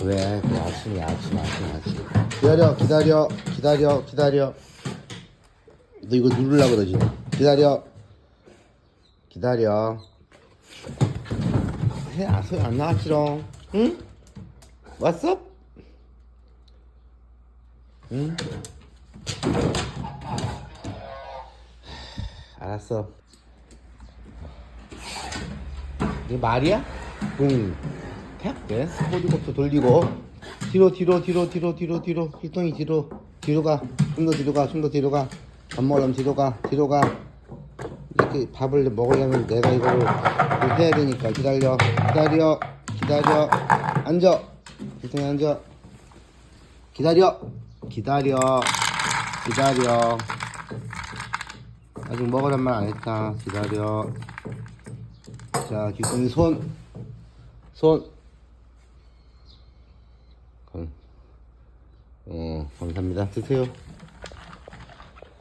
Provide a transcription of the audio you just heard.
왜? 그 아침이야 아침 아침 아침 기다려 기다려 기다려 기다려 너 이거 누르려고 그러지 기다려 기다려 해 아, 소리 안 나왔지롱 응? 왔어? 응? 알았어 이게 말이야? 붕 탁, 네, 스포드부터 돌리고. 뒤로 뒤로 뒤로 뒤로 뒤로 뒤로. 힐통이 뒤로. 뒤로 가좀 더 뒤로 가좀 더 뒤로 가밥 먹으려면 뒤로 가. 뒤로 가. 이렇게 밥을 먹으려면 내가 이걸 해야 되니까 기다려. 기다려. 기다려. 앉아. 힐통이 앉아. 기다려. 기다려. 기다려. 아직 먹으란 말 안 했다. 기다려. 자 기통이 손. 손. 감- 어, 감사합니다. 드세요.